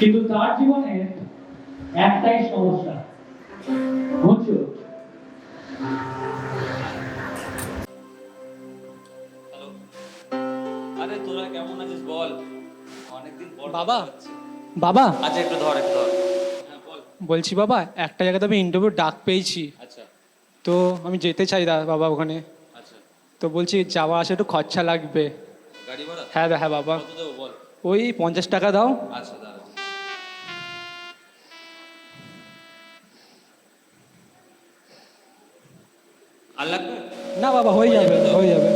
কিন্তু তার জীবনে একটাই সমস্যা। হ্যালো। আরে তোরা কেমন আছিস বল? অনেকদিন পর বাবা। বাবা। আচ্ছা একটু ধর একটু ধর। হ্যাঁ বলছি বাবা একটা জায়গাতে আমি ইন্টারভিউ ডাক পেয়েছি। আচ্ছা। তো আমি যেতে চাই দা বাবা ওখানে। আচ্ছা। তো বলছি যাওয়া আসা একটু খরচা লাগবে। গাড়ি ভাড়া? হ্যাঁ হ্যাঁ বাবা। ওই পঞ্চাশ টাকা দাও। আচ্ছা দাঁড়া। আর লাগবে না বাবা হয়ে যাবে হয়ে যাবে।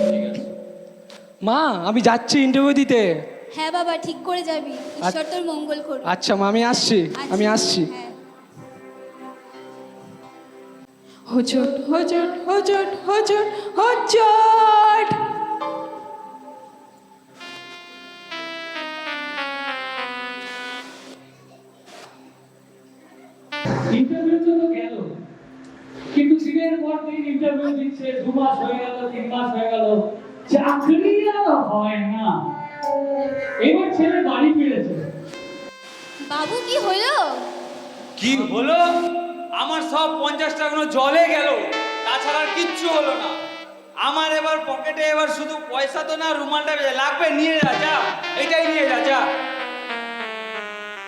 মা আমি যাচ্ছি ইন্টারভিউ দিতে। হ্যাঁ বাবা ঠিক করে যাবি। ঈশ্বর তোর মঙ্গল করুন আচ্ছা মা আমি আসছি আমি আসছি। হ্যাঁ। হজট হজট হজট হজট দিন ইন্টারভিউ দিচ্ছে দু মাস হয়ে গেল তিন মাস হয়ে গেল চাকরি আর হয় না। এবার ছেলে বাড়ি ফিরেছে। বাবু কি হলো? কি হলো? আমার সব পঞ্চাশ টাকা জলে গেল তাছাড়া আর কিচ্ছু হলো না। আমার এবার পকেটে এবার শুধু পয়সা তো না রুমালটা বেজে লাগবে নিয়ে যা যা এটাই নিয়ে যা যা।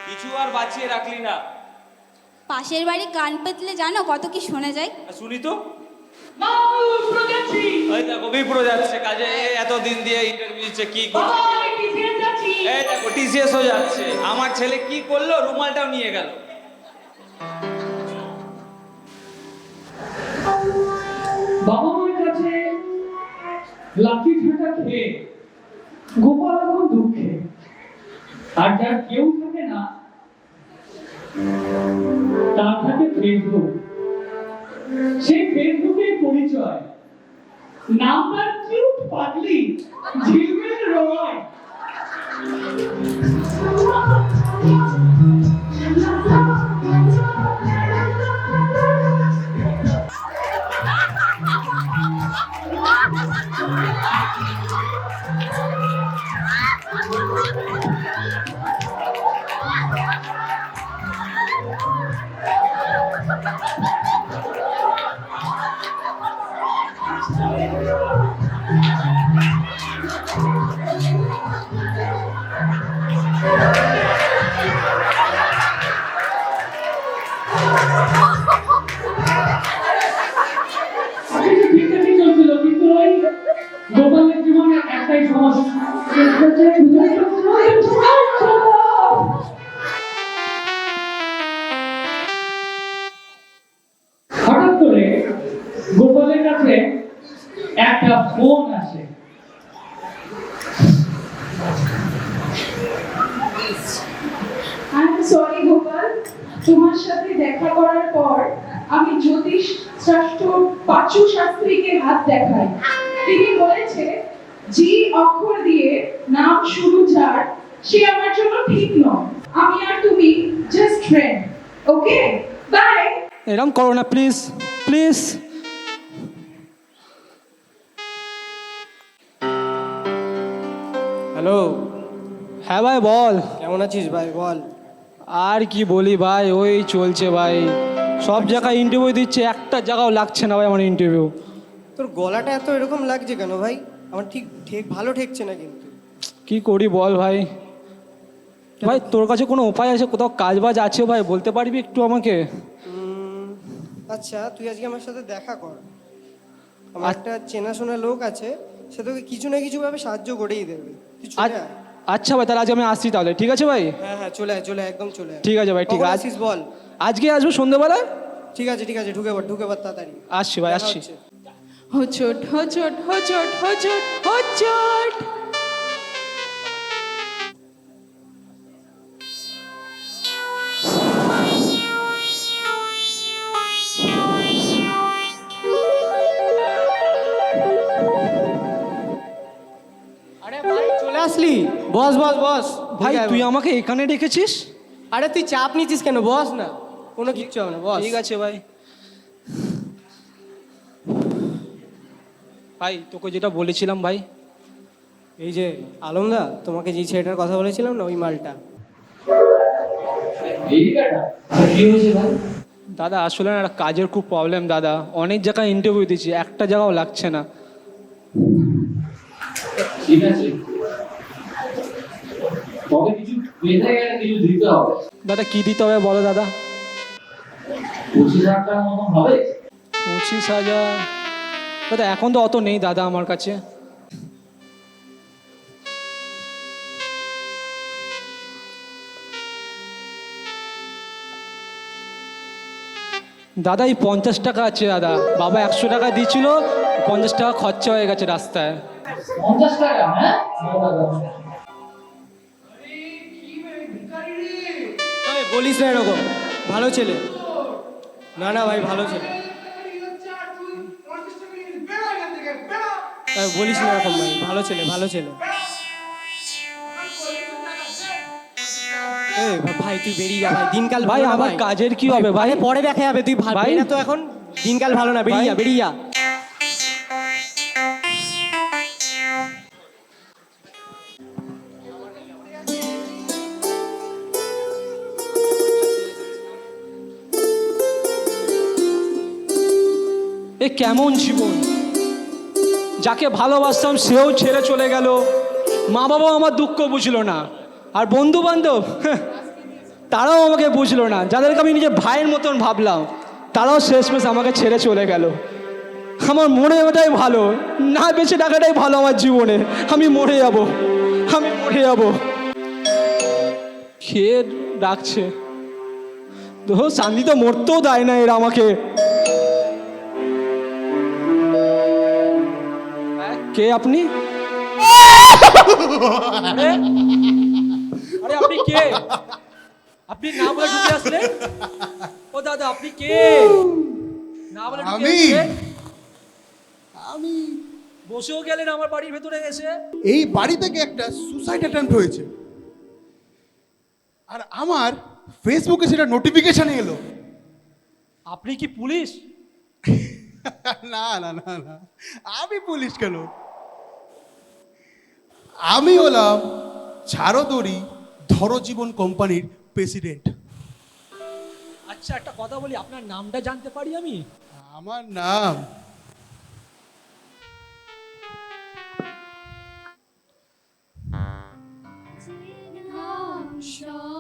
কিছু আর বাঁচিয়ে রাখলি না। পাশের বাড়ি কান পেতলে জানো কত কি শোনা যায়? শুনি তো। ওই দেখো বিপ্রো যাচ্ছে কাজে। এত দিন দিয়ে ইন্টারভিউ দিচ্ছে কি করছে? আমি টিসিএস যাচ্ছি। এই দেখো টিসিএস যাচ্ছে। আমার ছেলে কি করল? রুমালটাও নিয়ে গেল। বাবা মায়ের কাছে লাঠি ঠাটা খেয়ে গোপাল এখন দুঃখে। আর যার কেউ থাকে না তার থাকে ফেসবুক। সেই ফেসবুকে পরিচয়। নাম্বার কিউট পাগলি ঝিলমিল রয় একটাই সমস্যা এরম করো না প্লিজ প্লিজ হ্যালো হ্যাঁ ভাই বল। কেমন আছিস ভাই? বল। আর কি বলি ভাই? ওই চলছে ভাই। সব জায়গায় ইন্টারভিউ দিচ্ছে একটা জায়গাও লাগছে না ভাই আমার ইন্টারভিউ তোর গলাটা এত এরকম লাগছে কেন ভাই? আমার ঠিক ঠিক ভালো ঠেকছে না কিন্তু। কি করি বল ভাই? ভাই তোর কাছে কোনো উপায় আছে? কোথাও কাজ বাজ আছে ভাই? বলতে পারবি একটু আমাকে? আচ্ছা তুই আজকে আমার সাথে দেখা কর আমার একটা চেনাশোনা লোক আছে সে তোকে কিছু না কিছু ভাবে সাহায্য করেই দেবে তুই চলে আয়। আচ্ছা ভাই তাহলে আজ আমি আসছি তাহলে ঠিক আছে ভাই হ্যাঁ হ্যাঁ চলে আয় চলে আয়, একদম চলে আয়। ঠিক আছে ভাই, ঠিক কখন আছে। আসিস বল আজকে আসব সন্ধ্যেবেলায় ঠিক আছে ঠিক আছে ঢুকে পড় ঢুকে পড় তাড়াতাড়ি আসছি ভাই দেখা আসছি হচ্ছে। হজট হজট হজট হজট হজট বস বস বস ভাই তুই আমাকে এখানে রেখেছিস? আরে তুই চাপ নিচ্ছিস কেন? বস না কোনো কিচ্ছু হবে না বস। ঠিক আছে ভাই। ভাই তোকে যেটা বলেছিলাম ভাই এই যে আলমদা তোমাকে যে ছেলেটার কথা বলেছিলাম না ওই মালটা। দাদা আসলে না একটা কাজের খুব প্রবলেম দাদা। অনেক জায়গায় ইন্টারভিউ দিচ্ছি একটা জায়গাও লাগছে না। ঠিক আছে। তবে কিছু গেলে কিছু দিতে হবে। দাদা কী দিতে হবে বলো দাদা? পঁচিশ হাজার টাকার মতন হবে? পঁচিশ হাজার। দাদা এখন তো অত নেই দাদা আমার কাছে। দাদা এই পঞ্চাশ টাকা আছে দাদা। বাবা একশো টাকা দিয়েছিল পঞ্চাশ টাকা খরচা হয়ে গেছে রাস্তায়। পঞ্চাশ টাকা হ্যাঁ? বলিস না এরকম। ভালো ছেলে। না না ভাই ভালো ছেলে। বলিস না এরকম ভাই। ভালো ছেলে ভালো ছেলে। ভাই তুই বেরিয়ে যা ভাই। দিনকাল ভাই আমার কাজের কি হবে ভাই? পরে দেখা যাবে। তুই ভাই। ভাই? না তো এখন? দিনকাল ভালো না। বেরিয়ে যা বেরিয়ে যা। কেমন জীবন? যাকে ভালোবাসতাম, সেও ছেড়ে চলে গেল। মা বাবাও আমার দুঃখ বুঝলো না। আর বন্ধু বান্ধব তারাও আমাকে বুঝলো না। যাদেরকে আমি নিজের ভাইয়ের মতন ভাবলাম, তারাও শেষমেশ আমাকে ছেড়ে চলে গেল। আমার মরে যাওয়াটাই ভালো। না, বেঁচে থাকাটাই ভালো আমার জীবনে। আমি মরে যাব। আমি মরে যাব। খেয়ে ডাকছে। তো শান্তি তো মরতেও দেয় না এরা আমাকে। কে আপনি? আরে আরে আপনি কে? আপনি না বলে ঢুকে আসলেন? ও দাদা আপনি কে? না বলে ঢুকে আমি? আসলেন? আমি। বসেও গেলেন আমার বাড়ির ভেতরে এসে। এই বাড়ি থেকে একটা সুসাইড অ্যাটেম্প হয়েছে। আর আমার ফেসবুকে সেটা নোটিফিকেশন এলো। আপনি কি পুলিশ? না না না না। আমি পুলিশ কেন? আমি হলাম ছাড়দরি ধরজীবন কোম্পানির প্রেসিডেন্ট। আচ্ছা একটা কথা বলি আপনার নামটা জানতে পারি আমি? আমার নাম নাম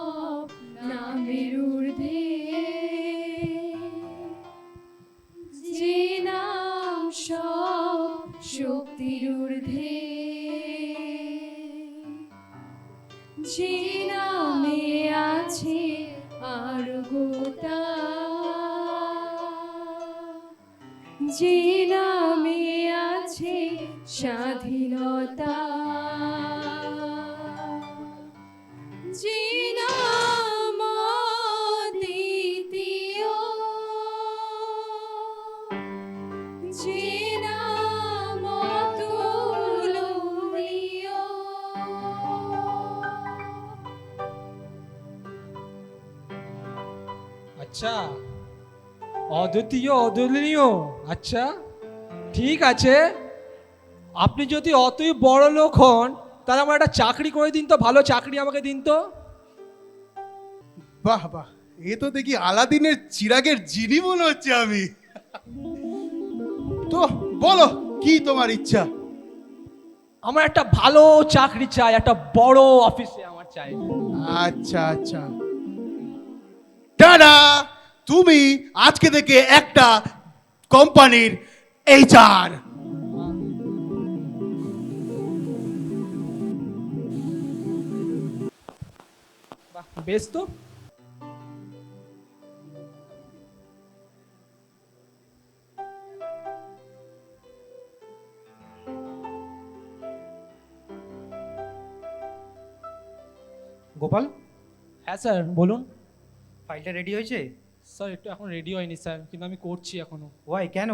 আচ্ছা। অদ্বিতীয় অতুলনীয়। আচ্ছা ঠিক আছে। আপনি যদি অতই বড় লোক হন তাহলে আমার একটা চাকরি করে দিন তো ভালো চাকরি আমাকে দিন তো। বাহ বাহ। এ তো দেখি আলাদিনের চিরাগের জিনি মনে হচ্ছে আমি। তো বলো কি তোমার ইচ্ছা? আমার একটা ভালো চাকরি চাই একটা বড় অফিসে আমার চাই। আচ্ছা আচ্ছা। টাটা! তুমি আজকে থেকে একটা কোম্পানির এইচআর। বাহ, বেশ তো। গোপাল? হ্যাঁ স্যার বলুন। ফাইলটা রেডি হয়েছে? স্যার একটু এখন রেডি হয়নি স্যার কিন্তু আমি করছি এখনও ওয়াই কেন?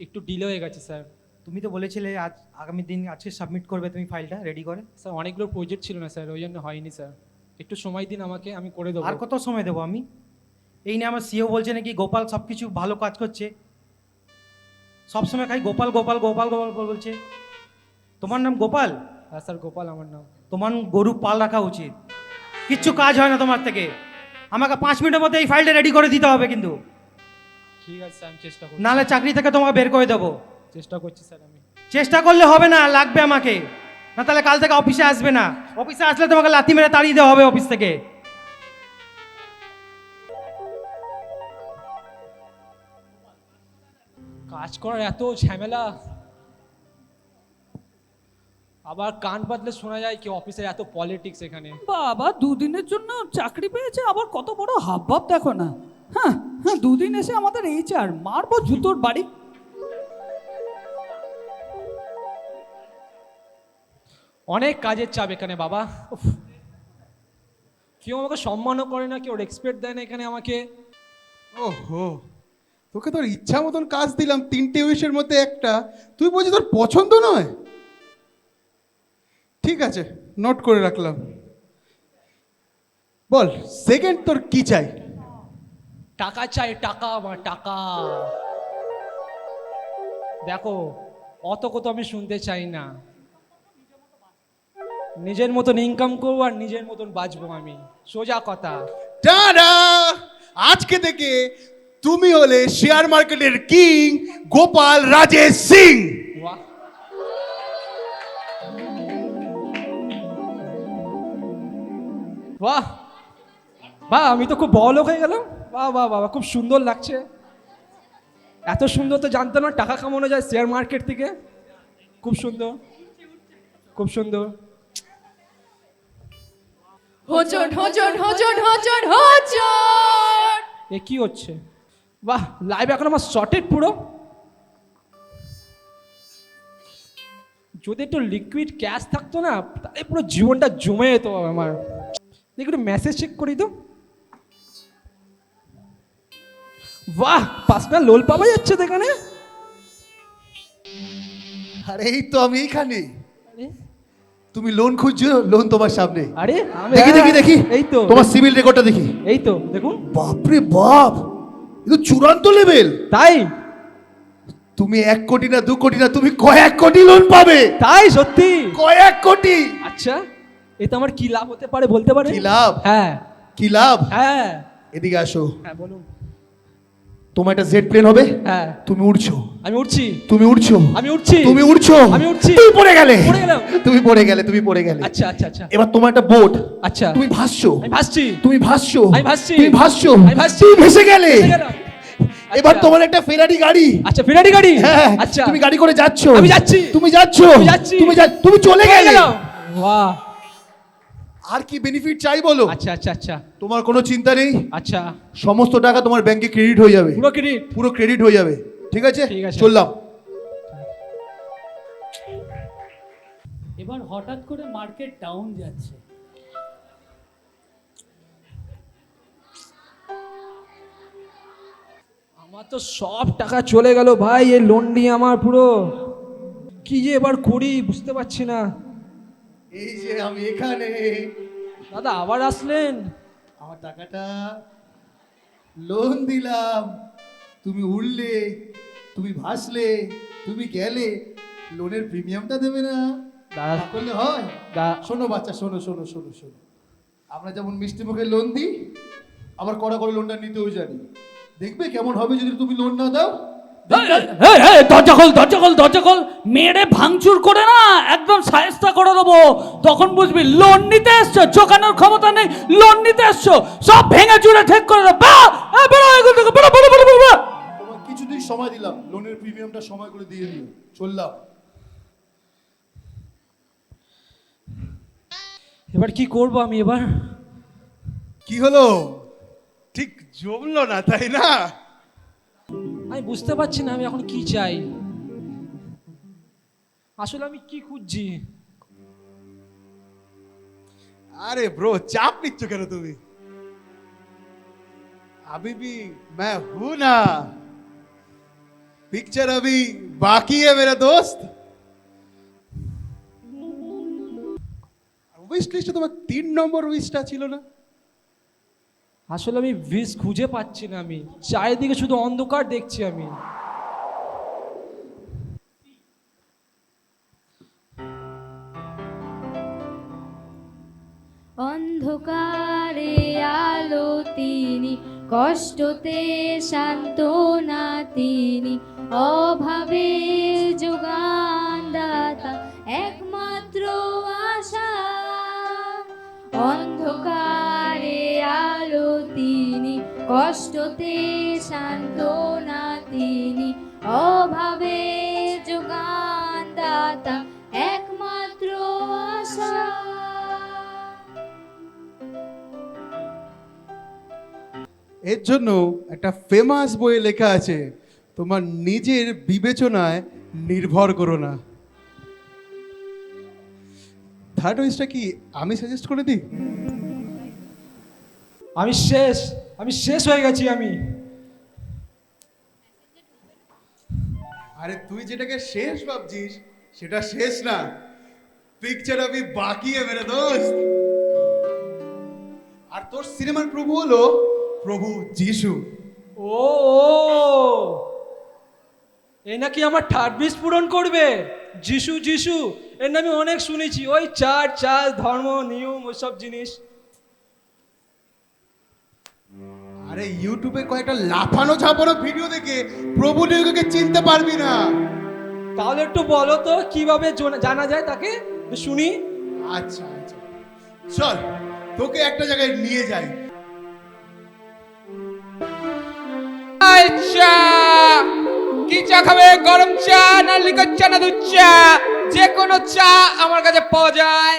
একটু ডিলে হয়ে গেছে স্যার। তুমি তো বলেছিলে আজ আগামী দিন আজকে সাবমিট করবে তুমি ফাইলটা রেডি করে? স্যার অনেকগুলো প্রজেক্ট ছিল না স্যার ওই জন্য হয়নি স্যার। একটু সময় দিন আমাকে আমি করে দেবো। আর কত সময় দেবো আমি? এই নিয়ে আমার সিও বলছে নাকি গোপাল সব কিছু ভালো কাজ করছে। সবসময় খাই গোপাল গোপাল গোপাল গোপাল গোপাল বলছে। তোমার নাম গোপাল? হ্যাঁ স্যার গোপাল আমার নাম। তোমার গরু পাল রাখা উচিত। কিচ্ছু কাজ হয় না তোমার থেকে। আমাকে পাঁচ মিনিটের মধ্যে এই ফাইলটা রেডি করে দিতে হবে কিন্তু। ঠিক আছে স্যার আমি চেষ্টা করছি। নাহলে চাকরি থেকে তোমাকে বের করে দেবো। চেষ্টা করছি স্যার আমি। চেষ্টা করলে হবে না লাগবে আমাকে। না তাহলে কাল থেকে অফিসে আসবে না। অফিসে আসলে তোমাকে লাথি মেরে তাড়িয়ে দেওয়া হবে অফিস থেকে। কাজ করার এত ঝামেলা। আবার কান পাতলে শোনা যায় কি অফিসে এত পলিটিক্স এখানে। বাবা দুদিনের জন্য চাকরি পেয়েছে আবার কত বড় হাবভাব দেখো না। হ্যাঁ হ্যাঁ দুদিন এসে আমাদের এইচআর মারবো জুতোর বাড়ি। অনেক কাজের চাপ এখানে বাবা। উফ। কেউ আমাকে সম্মানও করে না কেউ রেসপেক্ট দেয় না এখানে আমাকে। ওহো তোকে তোর ইচ্ছা মতন কাজ দিলাম তিনটে উইশের মধ্যে একটা। তুই বলছিস তোর পছন্দ নয়? ঠিক আছে নোট করে রাখলাম। বল সেকেন্ড তোর কি চাই? টাকা চাই টাকা আমার টাকা। দেখো অত কত আমি শুনতে চাই না। নিজের মতন ইনকাম করব আর নিজের মতন বাঁচবো আমি। সোজা কথা। টাডা আজকে থেকে তুমি হলে শেয়ার মার্কেটের কিং গোপাল রাজেশ সিং। বাহ বাহ বাহ আমি তো খুব বড় লোক হয়ে গেলাম। বাহ বাহ বাহ খুব সুন্দর লাগছে। এত সুন্দর তো জানতাম না টাকা কামানো যায় শেয়ার মার্কেট থেকে। খুব সুন্দর খুব সুন্দর। হোচট হোচট হোচট হোচট হোচট! এ কি হচ্ছে? বাহ লাইভ এখন আমার শর্টেড পুরো। যদি একটু লিকুইড ক্যাশ থাকতো না তাহলে পুরো জীবনটা জমে যেত আমার। একটু মেসেজ চেক করি তো বাহ পাঁচটা লোল পাওয়া যাচ্ছে তো এখানে আরে এই তো আমি এইখানে তুমি লোন খুঁজছো লোন তোমার সামনে আরে দেখি দেখি দেখি এই তো তোমার সিভিল রেকর্ডটা দেখি এই তো দেখুন বাপরে বাপ এ তো চূড়ান্ত লেভেল তাই তুমি এক কোটি না দু কোটি না তুমি কয়েক কোটি লোন পাবে তাই সত্যি কয়েক কোটি আচ্ছা এতে আমার কি লাভ হতে পারে বলতে পারে কি লাভ? হ্যাঁ। কি লাভ? হ্যাঁ। এদিকে আসো। হ্যাঁ বলুন। তোমার একটা জেড প্লেন হবে? হ্যাঁ। তুমি উড়ছো। আমি উঠছি তুমি উড়ছো। আমি উঠছি তুমি উড়ছো। আমি উঠছি। তুমি পড়ে গেলে। পড়ে গেলাম। তুমি পড়ে গেলে তুমি পড়ে গেলে। আচ্ছা আচ্ছা আচ্ছা। এবার তোমার একটা বোট। আচ্ছা। তুমি ভাসছো। আমি ভাসছি। তুমি ভাসছো। আমি ভাসছি। তুমি ভাসছো। আমি ভাসছি। তুমি ভেসে গেলে। এবার আচ্ছা। তোমার একটা ফেরারি গাড়ি। আচ্ছা ফেরারি গাড়ি? হ্যাঁ। আচ্ছা। তুমি গাড়ি করে যাচ্ছো। আমি যাচ্ছি। তুমি যাচ্ছো। আমি যাচ্ছি। তুমি তুমি চলে গেলে। বাহ। আর কি বেনিফিট চাই বলো? আচ্ছা আচ্ছা আচ্ছা। তোমার কোনো চিন্তা নেই? আচ্ছা। সমস্ত টাকা তোমার ব্যাংকে ক্রেডিট হয়ে যাবে। পুরো ক্রেডিট পুরো ক্রেডিট হয়ে যাবে। ঠিক আছে? ঠিক আছে। চললাম। এবার হঠাৎ করে মার্কেট ডাউন যাচ্ছে। আমার তো সব টাকা চলে গেল ভাই এই লোন নিয়ে আমার পুরো। কি যে এবার করি বুঝতে পারছি না। এই যে আমি এখানে। দাদা আবার আসলেন? আমার টাকাটা লোন দিলাম। তুমি উড়লে তুমি ভাসলে তুমি গেলে লোনের প্রিমিয়ামটা দেবে না। দাদা করলে হয়? শোনো বাচ্চা শোনো শোনো শোনো শোনো। আমরা যেমন মিষ্টি মুখে লোন দিই আবার কড়া করে লোনটা নিতেও জানি। দেখবে কেমন হবে যদি তুমি লোন না দাও? দরজা খোল দরজা খোল দরজা খোল। মেরে ভাঙচুর করে না একদম সায়স্তা করে দেবো। তখন বুঝবি লোন নিতে এসছো চোখানোর ক্ষমতা নেই লোন নিতে এসছো সব ভেঙে চুরে ঠিক করে দেবো। বেরো, এই, থেকে, বেরো, বেরো, বেরো, বেরো, বেরো। কিছুদিন সময় দিলাম লোনের প্রিমিয়ামটা সময় করে দিয়ে দিও চললাম। এবার কি করব আমি এবার? কি হলো? ঠিক জমলো না তাই না? আমি বুঝতে পারছি না, আমি এখন কি চাই? আসলে আমি কি খুঁজছি? আরে ব্রো চাপ নিচ্ছ কেন তুমি? উইশ লিস্টে তোমার তিন নম্বর উইশটা ছিল না? আসলে আমি ভিস খুঁজে পাচ্ছি না আমি। চারিদিকে শুধু অন্ধকার দেখছি আমি। অন্ধকারে আলো তিনি, কষ্টতে শান্ত না তিনি অভাবে যোগানদাতা, একমাত্র আশা। কষ্টতে সান্ত্বনা তিনি, অভাবে যোগান দাতা একমাত্র আশা। এর জন্য একটা ফেমাস বইয়ে লেখা আছে, তোমার নিজের বিবেচনায় নির্ভর করো না। থার্ড ওয়েসটা কি? আমি সাজেস্ট করে দিই? আমি শেষ আমি শেষ হয়ে গেছি আমি। আরে তুই যেটাকে শেষ ভাবছিস সেটা শেষ না। পিকচার আমি বাকি মেরে দোস্ত। আর তোর সিনেমার প্রভু হলো প্রভু যিশু। ও এ নাকি আমার থার্ড বিষ পূরণ করবে? যিশু যিশু এর নামে অনেক শুনেছি। ওই চার চার ধর্ম নিয়ম ওইসব জিনিস। আরে ইউটিউবে কয়েকটা লাফানো ঝাপানো ভিডিও দেখে প্রভু নিয়োগকে চিনতে পারবি না। তাহলে একটু বলো তো কীভাবে জানা যায় তাকে? শুনি। আচ্ছা আচ্ছা। চল তোকে একটা জায়গায় নিয়ে যাই। চা। কি চা খাবে? গরম চা না লিকার চা না দুধ চা? যে কোনো চা আমার কাছে পাওয়া যায়।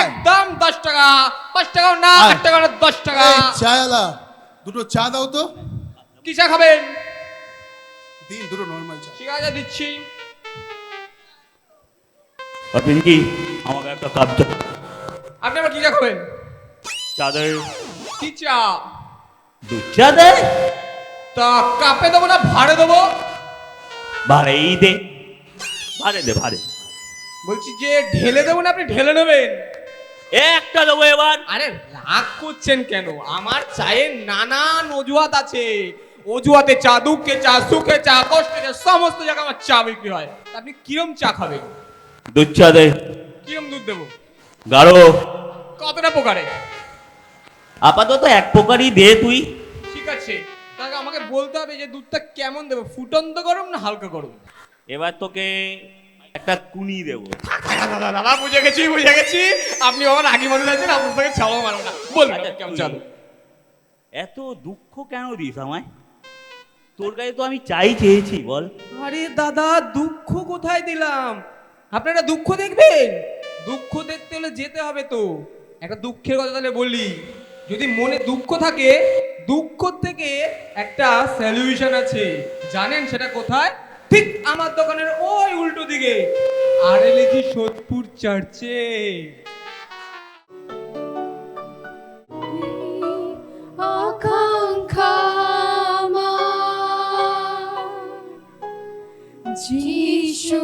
একদম দশ টাকা। পাঁচ টাকাও না আট টাকা না দশ টাকা। চায়ালা দুটো চা দাও তো। কি চা খাবেন? দিন দুটো নর্মাল চা। ঠিক আছে দিচ্ছি। আর পিঙ্কি আমাকে একটা কাপ চা। আপনি আবার কি চা খাবেন? চা দে কি চা? দুধ চা দে তা কাপে দেবো না ভাড়ে দেবো? ভাড়েই দে। ভাড়ে দে ভাড়ে। বলছি যে ঢেলে দেবো না আপনি ঢেলে নেবেন? একটা দেবো এবার। আরে রাগ করছেন কেন? আমার চায়ের নানান অজুহাত আছে। অজুহাতে চা দুঃখে চা সুখে চা কষ্টে সমস্ত জায়গায় আমার চা বিক্রি হয়। আপনি কিরম চা খাবেন? দুধ চা দে। কিরম দুধ দেবো? গাঢ়। কতটা প্রকারে? আপাতত এক প্রকারই দে তুই। ঠিক আছে। তাহলে আমাকে বলতে হবে যে দুধটা কেমন দেবো? ফুটন্ত গরম না হালকা গরম? এবার তোকে একটা কুনি দেবো। দাদা দাদা বুঝে গেছি বুঝে গেছি। আপনি আমার আগে মানুষ আছেন আপনার সঙ্গে ছাড়াও মারো না। বলুন কেমন চালু এত দুঃখ কেন দিস আমায়? তোর কাছে তো আমি চাই চেয়েছি বল। আরে দাদা দুঃখ কোথায় দিলাম? আপনারা দুঃখ দেখবেন? দুঃখ দেখতে হলে যেতে হবে তো। একটা দুঃখের কথা তাহলে বলি। যদি মনে দুঃখ থাকে দুঃখ থেকে একটা সলিউশন আছে। জানেন সেটা কোথায়? ঠিক আমার দোকানের ওই উল্টো দিকে। আর এলেছি সোদপুর চার্চে। যিশু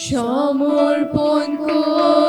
সমর্পণ করি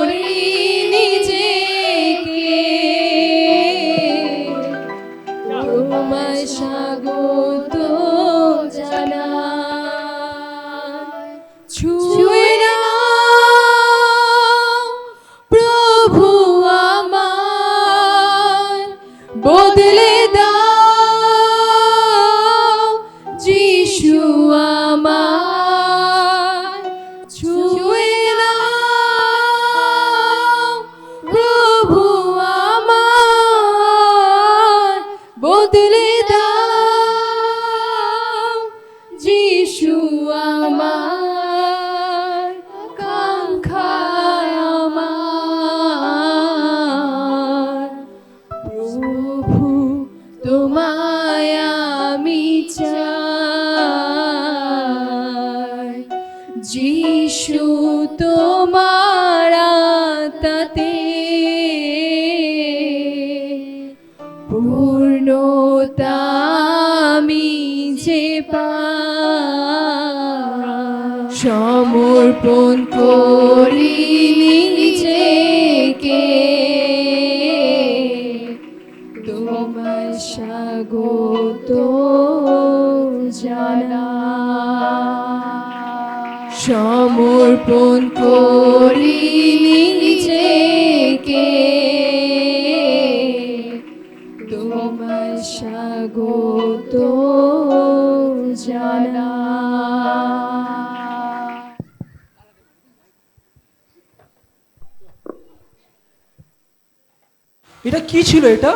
এটা কি ছিল এটা?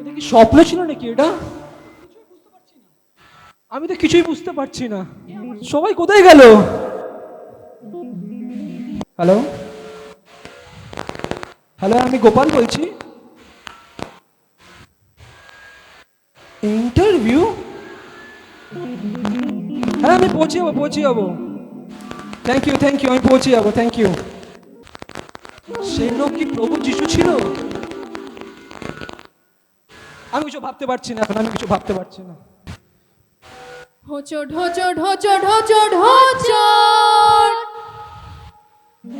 এটা কি স্বপ্ন ছিল নাকি এটা? আমি তো কিছুই বুঝতে পারছি না। সবাই কোথায় গেল? হ্যালো হ্যালো আমি গোপাল বলছি। ইন্টারভিউ হ্যাঁ আমি পৌঁছে যাব পৌঁছে যাব। থ্যাংক ইউ থ্যাংক ইউ আমি পৌঁছে যাব থ্যাংক ইউ সেই লোক কি প্রভু যিশু ছিল? আমি কিছু ভাবতে পারছি না এখন আমি কিছু ভাবতে পারছি না।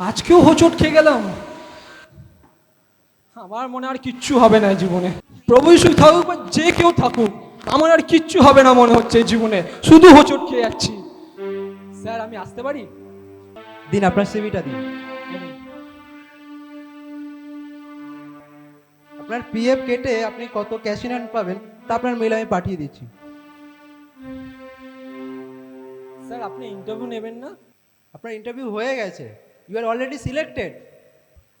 আজকেও হোঁচট খেয়ে গেলাম। আমার মনে আর কিচ্ছু হবে না জীবনে। প্রভু যিশু থাকুক বা যে কেউ থাকুক আমার আর কিচ্ছু হবে না মনে হচ্ছে জীবনে। শুধু হোঁচট খেয়ে যাচ্ছি। স্যার আমি আসতে পারি? দিন আপনার সিভিটা দিন। আপনার পিএফ কেটে আপনি কত ক্যাশ ইন হ্যান্ড পাবেন তা আপনার মেল আমি পাঠিয়ে দিচ্ছি। স্যার আপনি ইন্টারভিউ নেবেন না? আপনার ইন্টারভিউ হয়ে গেছে। ইউ আর অলরেডি সিলেক্টেড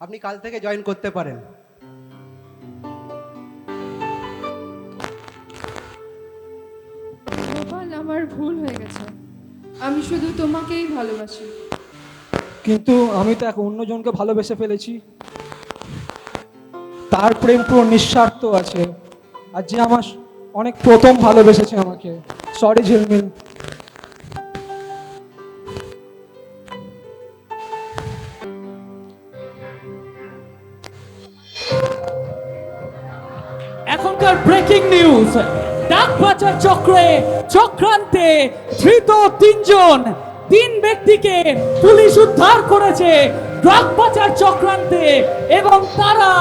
আপনি কাল থেকে জয়েন করতে পারেন। আমার ভুল হয়ে গেছে। আমি শুধু তোমাকেই ভালোবাসি। কিন্তু আমি তো এক অন্যজনকে ভালোবেসে ফেলেছি। তার প্রেম পুরো নিঃস্বার্থ আছে। আর যে আমার অনেক প্রথম ভালোবেসেছে আমাকে। সরি ঝিলমিল। এখনকার ব্রেকিং নিউজ ডাক পাচার চক্রে চক্রান্তে ধৃত তিনজন। তিন ব্যক্তিকে পুলিশ উদ্ধার করেছে ড্রাগ পাচার চক্রান্তে এবং তারা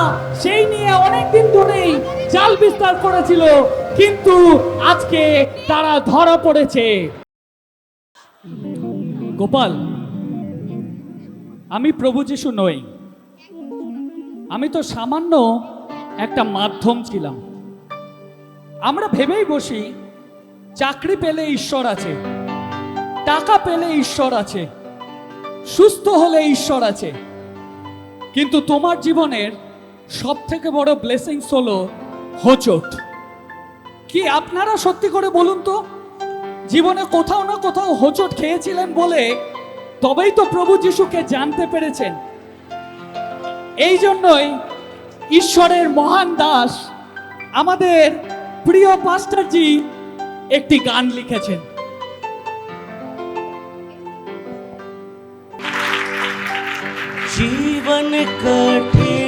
সেই নিয়ে অনেক দিন ধরেই জাল বিস্তার করেছিল, কিন্তু আজকে তারা ধরা পড়েছে। গোপাল, আমি প্রভু যিশু নই। আমি তো সামান্য একটা মাধ্যম ছিলাম। আমরা ভেবেই বসি, চাকরি পেলে ঈশ্বর আছে, টাকা পেলে ঈশ্বর আছে, সুস্থ হলে ঈশ্বর আছে। কিন্তু তোমার জীবনের সব থেকে বড় ব্লেসিংস হলো হোচট। কি আপনারা সত্যি করে বলুন তো, জীবনে কোথাও না কোথাও হোচট খেয়েছিলেন বলে তবেই তো প্রভু যিশুকে জানতে পেরেছেন। এই জন্যই ঈশ্বরের মহান দাস আমাদের প্রিয় পাস্টারজি একটি গান লিখেছেন। জীবন কঠিন